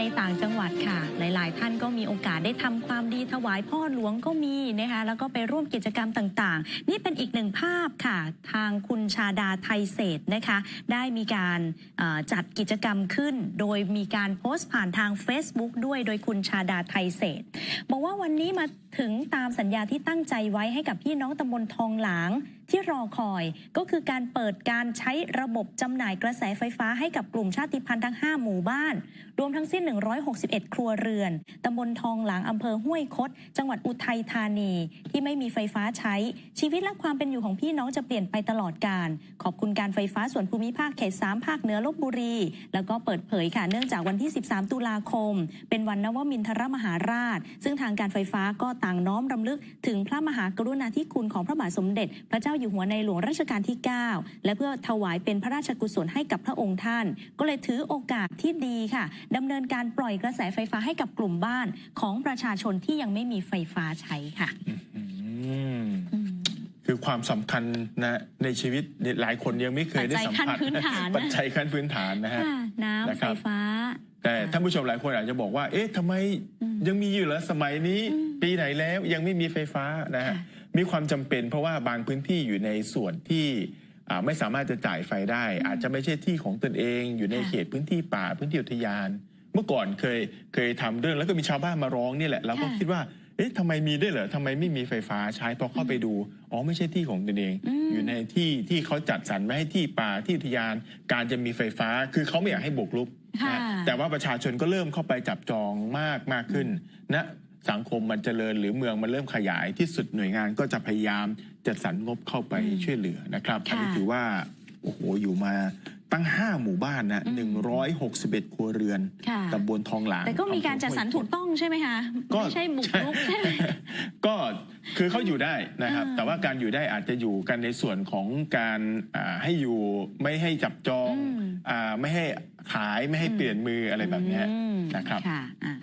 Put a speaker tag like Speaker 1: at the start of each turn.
Speaker 1: ในต่างจังหวัดค่ะ หลาย ๆ ท่านก็มีโอกาสได้ทำความดีถวายพ่อหลวงก็มีนะคะแล้วก็ไปร่วมกิจกรรมต่าง ๆ นี่เป็นอีกหนึ่งภาพค่ะ ทางคุณชาดาไทยเศรษฐ์นะคะ ได้มีการจัดกิจกรรมขึ้น โดยมีการโพสต์ผ่านทาง Facebook ด้วยโดยคุณชาดาไทยเศรษฐ์บอกว่าวันนี้มาถึงตามสัญญาที่ตั้งใจไว้ให้กับพี่น้องตำบลทองหลางที่รอคอยก็คือการเปิดการใช้ระบบจำหน่ายกระแสไฟฟ้าให้กับกลุ่มชาติพันธุ์ทั้ง 5 หมู่บ้าน รวมทั้งสิ้น161 ครัวเรือน ตำบลทองหลางอำเภอห้วยคด จังหวัดอุทัยธานี ที่ไม่มีไฟฟ้าใช้ ชีวิตและความเป็นอยู่ของพี่น้องจะเปลี่ยนไปตลอดการ ขอบคุณการไฟฟ้าส่วนภูมิภาคเขต 3 ภาคเหนือลบบุรี แล้วก็เปิดเผยค่ะ เนื่องจากวันที่ 13 ตุลาคม เป็นวันนวมินทรมหาราช ซึ่งทางการไฟฟ้าก็ต่างน้อมรำลึกถึงพระมหากรุณาธิคุณของพระบาทสมเด็จ พระเจ้าอยู่หัวในหลวงรัชกาลที่ 9 และเพื่อถวายเป็นพระราชกุศลให้กับพระองค์ท่าน ก็เลยถือโอกาสที่ดีค่ะดำเนินการปล่อยกระแสไฟฟ้าให้กับกลุ่มบ้านของประชาชนที่ยังไม่มีไฟฟ้าใช้ค่ะ
Speaker 2: อืม
Speaker 1: อืม
Speaker 2: คือความสำคัญนะในชีวิตเนี่ยหลายคนยังไม่เคยได้สัมผัส
Speaker 1: ปัจจัยขั้นพื้นฐานนะ
Speaker 2: ปัจจัยขั้นพื้นฐานนะฮะ
Speaker 1: ค่ะน้ำ
Speaker 2: นะค
Speaker 1: ไฟ
Speaker 2: รับ
Speaker 1: ฟ้า
Speaker 2: แต่ท่านผู้ชมหลายคนอาจจะบอกว่า เอ๊ะทำไม
Speaker 1: อืม
Speaker 2: ยังมีอยู่เหรอสมัยนี้
Speaker 1: อืม
Speaker 2: ปีไหนแล้วยังไม่มีไฟฟ้านะฮะ
Speaker 1: ค่ะ
Speaker 2: มีความจำเป็นเพราะว่าบางพื้นที่อยู่ในส่วนที่อ่าไม่สามารถจะจ่ายไฟได้ อาจจะไม่ใช่ที่ของตนเอง อยู่ใน
Speaker 1: ค่ะ
Speaker 2: เขตพื้นที่ป่าพื้นที่อุทยาน เมื่อก่อนเคยเคยทำเรื่องแล้วก็มีชาวบ้านมาร้องนี่แหละเราก็
Speaker 1: ค่ะ
Speaker 2: คิดว่าเอ๊ะทำไมมีได้วยเหรอทำไมไม่มีไฟฟ้าใช้พอเข้าไปดูอ๋อไม่ใช่ที่ของตนเอง
Speaker 1: อืม
Speaker 2: อยู่ในที่ที่เขาจัดสรรไว้ให้ที่ป่าที่อุทยาน การจะมีไฟฟ้าคือเขาไม่อยากให้บุกรุก
Speaker 1: ค่ะ
Speaker 2: นะแต่ว่าประชาชนก็เริ่มเข้าไปจับจองมากมากขึ้นนะสังคมมันเจริญหรือเมืองมันเริ่มขยายที่สุดหน่วยงานก็จะพยายามจัดสรรงบเข้าไป
Speaker 1: อืม
Speaker 2: ช่วยเหลือนะครับ
Speaker 1: ค่ะ
Speaker 2: อันนี้ถือว่าโอ้โหอยู่มา ตั้ง 5 หมู่บ้านนะ
Speaker 1: อืม
Speaker 2: 161 ครัวเรือน
Speaker 1: ค่ะ
Speaker 2: ตำบลทองหลาง
Speaker 1: แต่ก็มีการจัดสรรถูกต้องใช่ไหมคะ
Speaker 2: ก็
Speaker 1: ไม่ใช่บุกรุกใช่ไหม
Speaker 2: ก็คือเขาอยู่ได้นะครับ
Speaker 1: อ่า
Speaker 2: แต่ว่าการอยู่ได้อาจจะอยู่กันในส่วนของการอ่าให้อยู่ไม่ให้จับจอง
Speaker 1: อืม
Speaker 2: อาไม่ให้ขายไม่ให้เปลี่ยนมืออะไรแบบเนี้ย
Speaker 1: อืม
Speaker 2: นะครับ
Speaker 1: ค่ะอะ